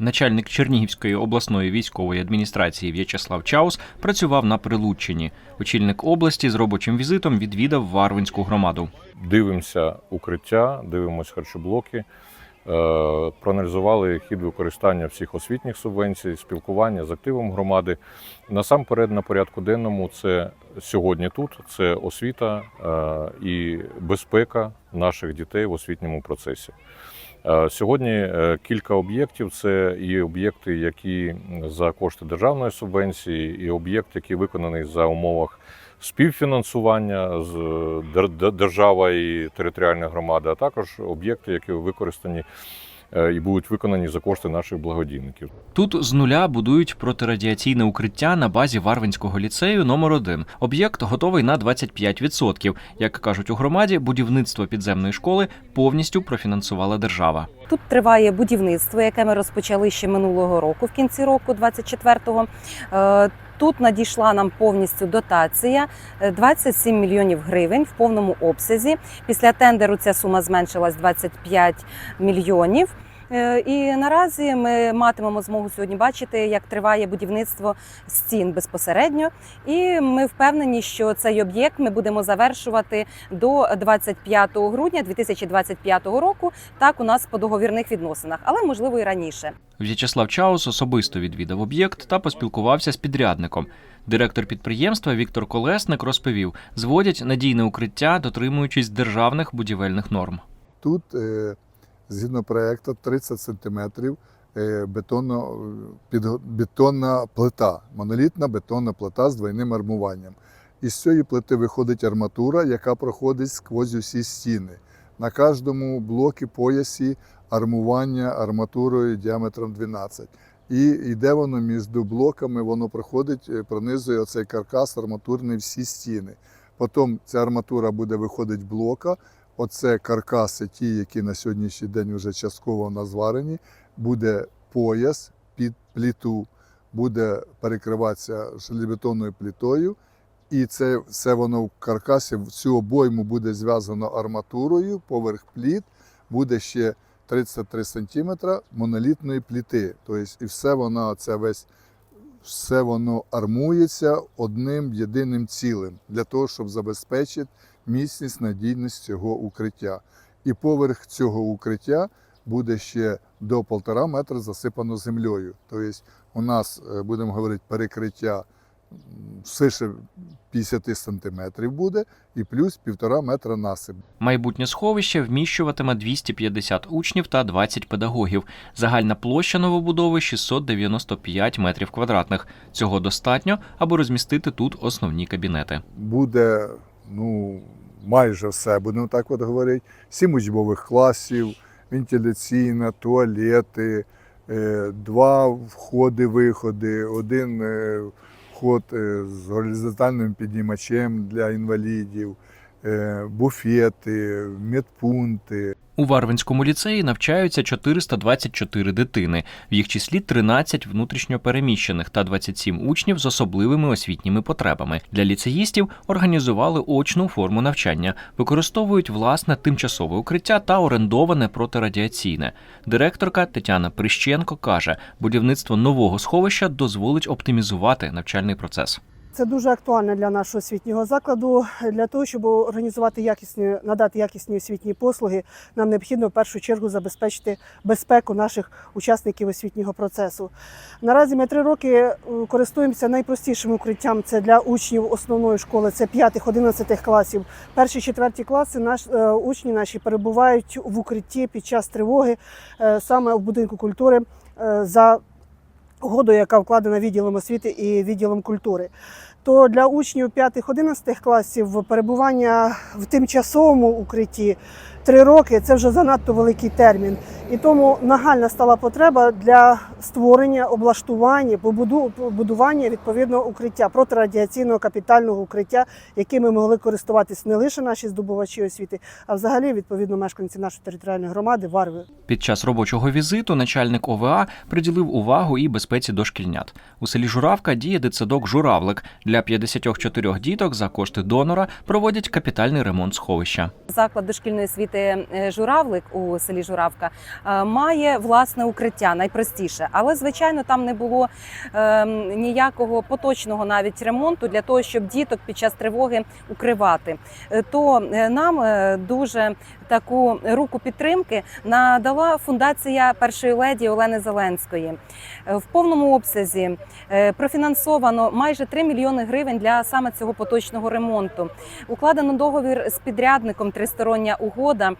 Начальник Чернігівської обласної військової адміністрації В'ячеслав Чаус працював на Прилуччині. Очільник області з робочим візитом відвідав Варвинську громаду. дивимося укриття, дивимося харчоблоки, е, проаналізували хід використання всіх освітніх субвенцій, спілкування з активом громади. Насамперед, на порядку денному, це сьогодні тут це освіта е, і безпека наших дітей в освітньому процесі. Е, Сьогодні е, кілька об'єктів. Це і об'єкти, які за кошти державної субвенції, і об'єкт, який виконаний за умовах співфінансування з е, дер- дер- держава і територіальна громада, а також об'єкти, які використані і будуть виконані за кошти наших благодійників. Тут з нуля будують протирадіаційне укриття на базі Варвинського ліцею номер 1 Об'єкт готовий на 25%. Як кажуть у громаді, будівництво підземної школи повністю профінансувала держава. Тут триває будівництво, яке ми розпочали ще минулого року, в кінці року, 24-го. Е, Тут надійшла нам повністю дотація е, 27 мільйонів гривень в повному обсязі. Після тендеру ця сума зменшилась 25 мільйонів. Е, І наразі ми матимемо змогу сьогодні бачити, як триває будівництво стін безпосередньо. І ми впевнені, що цей об'єкт ми будемо завершувати до 25 грудня 2025 року. Так у нас по договірних відносинах, але можливо і раніше. В'ячеслав Чаус особисто відвідав об'єкт та поспілкувався з підрядником. Директор підприємства Віктор Колесник розповів, зводять надійне укриття, дотримуючись державних будівельних норм. Тут, е, згідно проекту, 30 сантиметрів е, бетонно, підго- бетонна плита, монолітна бетонна плита з двойним армуванням. Із цієї плити виходить арматура, яка проходить сквозь усі стіни. На кожному блокі поясі армування арматурою діаметром 12. І йде воно між блоками, воно проходить, е, пронизує оцей каркас арматурний всі стіни. Потім ця арматура буде виходити блока, Оце каркаси, ті, які на сьогоднішній день вже частково в нас зварені, буде пояс під пліту, буде перекриватися железобетонною плітою, і це все воно в каркасі, в цю обойму буде зв'язано арматурою, поверх пліт буде ще 33 см монолітної пліти. Тобто, і все воно, це весь все воно армується одним єдиним цілим для того, щоб забезпечити міцність, надійність цього укриття. І поверх цього укриття буде ще до півтора метра засипано землею. Тобто у нас, е, будемо говорити, перекриття свише 50 сантиметрів буде, і плюс півтора метра насип. Майбутнє сховище вміщуватиме 250 учнів та 20 педагогів. Загальна площа новобудови 695 метрів квадратних. Цього достатньо, аби розмістити тут основні кабінети. буде ну, майже все, будемо так от говорити. Сім учбових класів, вентиляційна, туалети, е, два входи-виходи, один е, вход е, з горизонтальним піднімачем для інвалідів, буфети, медпункти. У Варвинському ліцеї навчаються 424 дитини, в їх числі 13 внутрішньопереміщених та 27 учнів з особливими освітніми потребами. Для ліцеїстів організували очну форму навчання, використовують власне тимчасове укриття та орендоване протирадіаційне. Директорка Тетяна Прищенко каже, будівництво нового сховища дозволить оптимізувати навчальний процес. Це дуже актуально для нашого освітнього закладу. Для того, щоб організувати якісні, надати якісні освітні послуги, нам необхідно в першу чергу забезпечити безпеку наших учасників освітнього процесу. Наразі ми три роки е, користуємося найпростішим укриттям. Це для учнів основної школи, це 5-11 класів. Перші четверті класи наш е, учні наші перебувають в укритті під час тривоги, е, саме в будинку культури за угоду, яка вкладена відділом освіти і відділом культури. То для учнів 5-11 класів перебування в тимчасовому укритті три роки це вже занадто великий термін. І тому нагальна стала потреба для створення, облаштування, побуду- побудування відповідного укриття, протирадіаційного капітального укриття, яким ми могли користуватись не лише наші здобувачі освіти, а взагалі відповідно мешканці нашої територіальної громади Варви. Під час робочого візиту начальник ОВА приділив увагу і безпеці дошкільнят. У селі Журавка діє дитсадок Журавлик. Для Для 54 діток за кошти донора проводять капітальний ремонт сховища. Заклад дошкільної освіти е, Журавлик у селі Журавка має власне укриття, найпростіше, але звичайно там не було е, ніякого поточного навіть ремонту для того, щоб діток під час тривоги укривати. Е, То е, нам е, дуже таку руку підтримки надала фундація першої леді Олени Зеленської. Е, В повному обсязі е, профінансовано майже 3 мільйони гривень для саме цього поточного ремонту. Укладено договір з підрядником тристороння угода.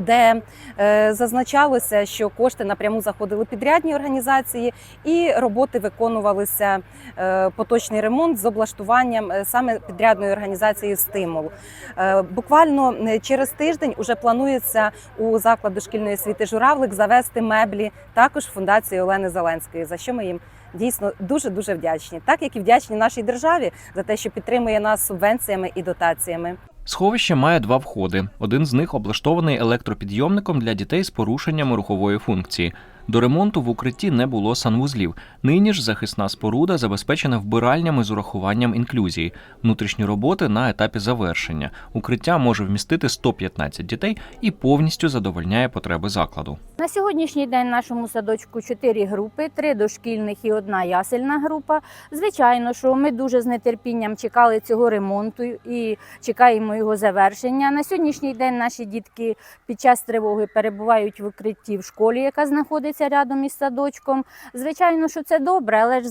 Де е, зазначалося, що кошти напряму заходили підрядні організації, і роботи виконувалися е, поточний ремонт з облаштуванням е, саме підрядної організації стимул. Е, буквально е, через тиждень уже планується у заклад дошкільної освіти Журавлик завести меблі також фундації Олени Зеленської, за що ми їм дійсно дуже дуже вдячні, так як і вдячні нашій державі за те, що підтримує нас субвенціями і дотаціями. Сховище має два входи. Один з них облаштований електропідйомником для дітей з порушеннями рухової функції. До ремонту в укритті не було санвузлів. Нині ж захисна споруда забезпечена вбиральнями з урахуванням інклюзії. Внутрішні роботи на етапі завершення. Укриття може вмістити 115 дітей і повністю задовольняє потреби закладу. На сьогоднішній день в нашому садочку чотири групи: три дошкільних і одна ясельна група. Звичайно, що ми дуже з нетерпінням чекали цього ремонту і чекаємо його завершення. На сьогоднішній день наші дітки під час тривоги перебувають в укритті в школі, яка знаходиться рядом із садочком. Звичайно, що це добре, але ж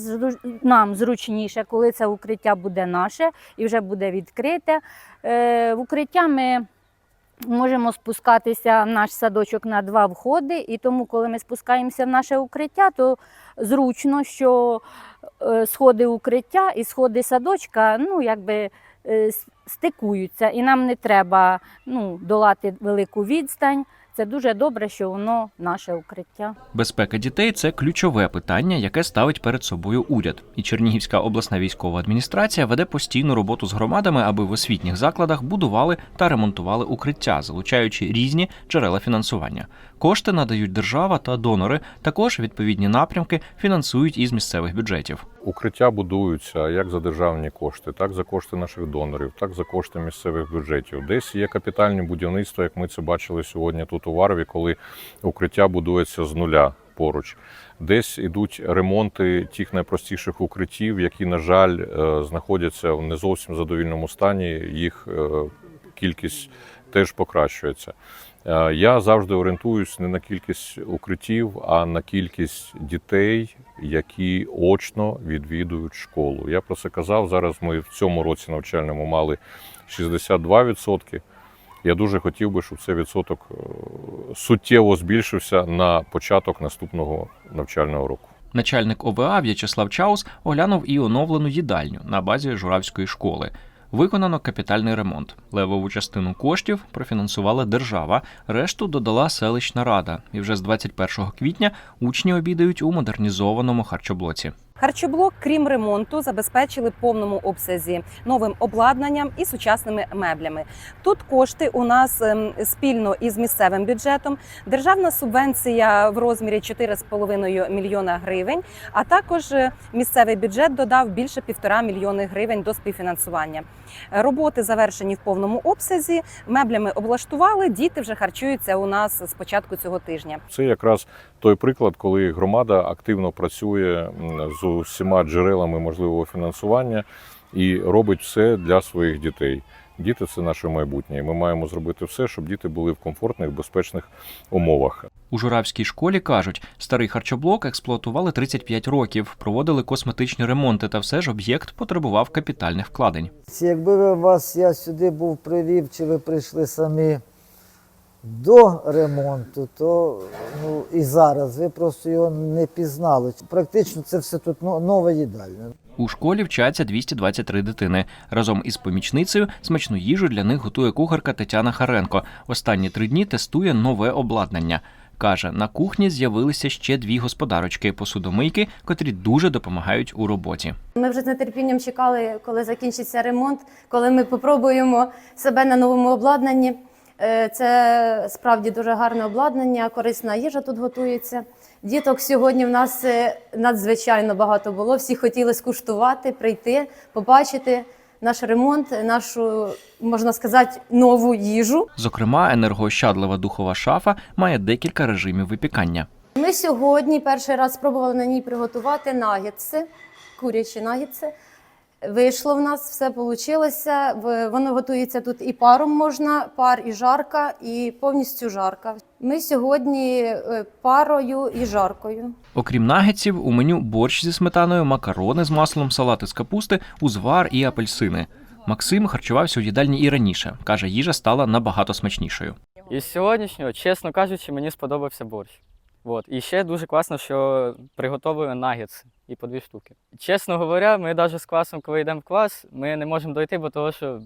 нам зручніше, коли це укриття буде наше і вже буде відкрите. Е, В укриття ми можемо спускатися в наш садочок на два входи, і тому, коли ми спускаємося в наше укриття, то зручно, що е, сходи укриття і сходи садочка ну, якби, е, стикуються, і нам не треба ну, долати велику відстань. Це дуже добре, що воно наше укриття. Безпека дітей це ключове питання, яке ставить перед собою уряд. І Чернігівська обласна військова адміністрація веде постійну роботу з громадами, аби в освітніх закладах будували та ремонтували укриття, залучаючи різні джерела фінансування. Кошти надають держава та донори. Також відповідні напрямки фінансують із місцевих бюджетів. Укриття будуються як за державні кошти, так за кошти наших донорів, так за кошти місцевих бюджетів. Десь є капітальне будівництво, як ми це бачили сьогодні тут у Варві, коли укриття будується з нуля поруч. Десь ідуть ремонти тих найпростіших укриттів, які, на жаль, е, знаходяться в не зовсім задовільному стані. Їх е, кількість теж покращується. Е, Я завжди орієнтуюсь не на кількість укриттів, а на кількість дітей, які очно відвідують школу. Я про це казав. Зараз ми в цьому році навчальному мали 62%. Я дуже хотів би, щоб цей відсоток е, суттєво збільшився на початок наступного навчального року. Начальник ОВА В'ячеслав Чаус оглянув і оновлену їдальню на базі Журавської школи. Виконано капітальний ремонт. Левову частину коштів профінансувала держава, решту додала селищна рада. І вже з 21 квітня учні обідають у модернізованому харчоблоці. Харчоблок, крім ремонту, забезпечили повному обсязі новим обладнанням і сучасними меблями. Тут кошти у нас ем, спільно із місцевим бюджетом, державна субвенція в розмірі 4,5 мільйона гривень. А також е, місцевий бюджет додав більше півтора мільйони гривень до співфінансування. Роботи завершені в повному обсязі. Меблями облаштували. Діти вже харчуються у нас з початку цього тижня. Це якраз той приклад, коли громада активно працює з усіма джерелами можливого фінансування і робить все для своїх дітей. Діти це наше майбутнє. і Ми маємо зробити все, щоб діти були в комфортних, безпечних умовах. У Журавській школі кажуть, старий харчоблок експлуатували 35 років, проводили косметичні ремонти, та все ж об'єкт потребував капітальних вкладень. Якби ви вас я сюди був привів, чи ви прийшли самі до ремонту, то ну, і зараз ви просто його не пізнали. Практично це все тут но- нова їдальня. У школі вчаться 223 дитини. Разом із помічницею смачну їжу для них готує кухарка Тетяна Харенко. Останні три дні тестує нове обладнання. Каже, на кухні з'явилися ще дві господарочки посудомийки, котрі дуже допомагають у роботі. Ми вже з нетерпінням чекали, коли закінчиться ремонт, коли ми попробуємо себе на новому обладнанні. Е, Це справді дуже гарне обладнання, корисна їжа тут готується. Діток сьогодні в нас е, надзвичайно багато було. Всі хотіли скуштувати, прийти, побачити наш ремонт, нашу, можна сказати, нову їжу. Зокрема, енергоощадлива духова шафа має декілька режимів випікання. Ми сьогодні перший раз спробували на ній приготувати нагетси, курячі нагетси. Вийшло в нас, все вийшло. Воно готується тут і паром можна, пар і жарка, і повністю жарка. Ми сьогодні е, парою і жаркою. Окрім нагетсів, у меню борщ зі сметаною, макарони з маслом, салати з капусти, узвар і апельсини. Максим харчувався у їдальні і раніше. каже, їжа стала набагато смачнішою. Із сьогоднішнього, чесно кажучи, мені сподобався борщ. От. І ще дуже класно, що приготовили нагетси і по дві штуки. Чесно говоря, ми навіть з класом, коли йдемо в клас, ми не можемо дойти, бо того, що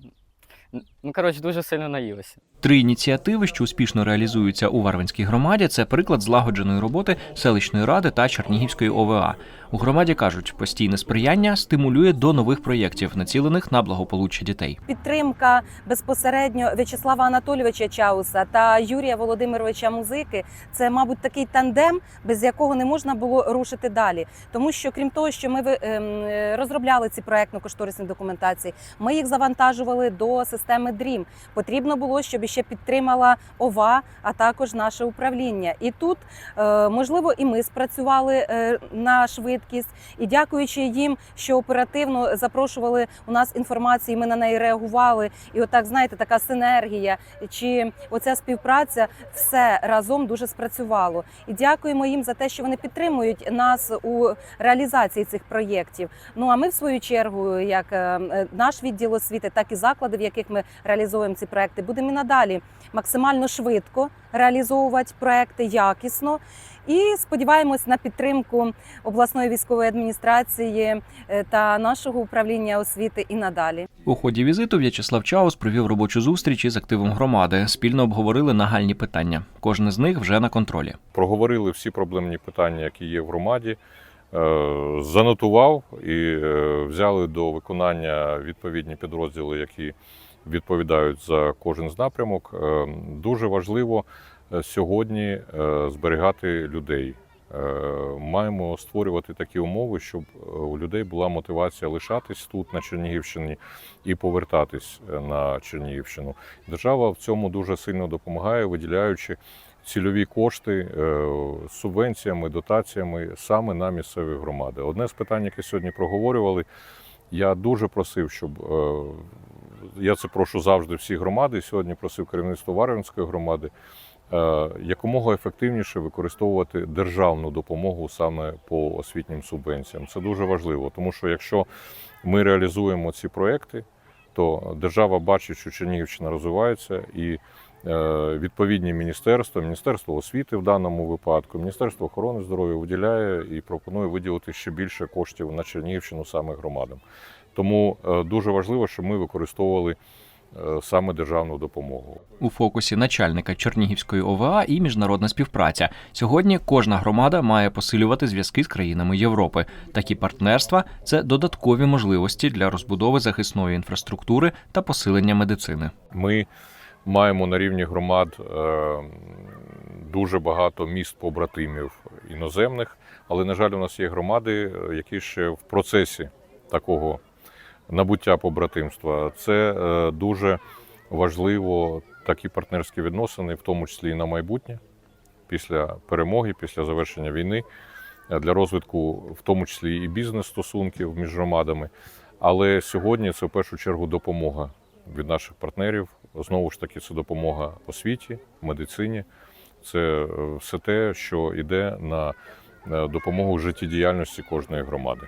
ну, коротше, дуже сильно наїлися. Три ініціативи, що успішно реалізуються у Варвинській громаді, це приклад злагодженої роботи селищної ради та Чернігівської ОВА. У громаді кажуть, постійне сприяння стимулює до нових проєктів, націлених на благополуччя дітей. Підтримка безпосередньо В'ячеслава Анатолійовича Чауса та Юрія Володимировича Музики це, мабуть, такий тандем, без якого не можна було рушити далі. Тому що, крім того, що ми ем, розробляли ці проектно-кошторисні документації, ми їх завантажували до системи DREAM. Потрібно було, щоб ще підтримала ОВА, а також наше управління. І тут е, можливо і ми спрацювали е, на швидкість, і дякуючи їм, що оперативно запрошували у нас інформації, ми на неї реагували. І отак, знаєте, така синергія чи оця співпраця все разом дуже спрацювало. І дякуємо їм за те, що вони підтримують нас у реалізації цих проєктів. Ну а ми, в свою чергу, як е, наш відділ освіти, так і заклади, в яких ми реалізуємо ці проекти, будемо і надалі максимально швидко реалізовувати проекти якісно. І сподіваємось на підтримку обласної військової адміністрації е, та нашого управління освіти і надалі. У ході візиту В'ячеслав Чаус провів робочу зустріч із активом громади. Спільно обговорили нагальні питання. Кожне з них вже на контролі. проговорили всі проблемні питання, які є в громаді, е, занотував і е, взяли до виконання відповідні підрозділи, які відповідають за кожен з напрямок. Дуже важливо сьогодні е, зберігати людей. Е, Маємо створювати такі умови, щоб е, у людей була мотивація лишатись тут, на Чернігівщині, і повертатись е, на Чернігівщину. Держава в цьому дуже сильно допомагає, виділяючи цільові кошти е, субвенціями, дотаціями саме на місцеві громади. Одне з питань, яке сьогодні проговорювали, я дуже просив, щоб е, я це прошу завжди всі громади. Сьогодні просив керівництво Варвинської громади е, якомога ефективніше використовувати державну допомогу саме по освітнім субвенціям. Це дуже важливо, тому що якщо ми реалізуємо ці проекти, то держава бачить, що Чернігівщина розвивається і е, відповідні міністерства, Міністерство освіти в даному випадку, Міністерство охорони здоров'я виділяє і пропонує виділити ще більше коштів на Чернігівщину саме громадам. Тому е, дуже важливо, щоб ми використовували е, саме державну допомогу. У фокусі начальника Чернігівської ОВА і міжнародна співпраця. Сьогодні кожна громада має посилювати зв'язки з країнами Європи. Такі партнерства це додаткові можливості для розбудови захисної інфраструктури та посилення медицини. Ми маємо на рівні громад е, дуже багато міст побратимів іноземних, але, на жаль, у нас є громади, е, які ще в процесі такого набуття побратимства. Це е, дуже важливо, такі партнерські відносини, в тому числі і на майбутнє, після перемоги, після завершення війни, е, для розвитку, в тому числі і бізнес-стосунків між громадами. Але сьогодні це в першу чергу допомога від наших партнерів. Знову ж таки, це допомога освіті, медицині. Це е, все те, що йде на допомогу життєдіяльності кожної громади.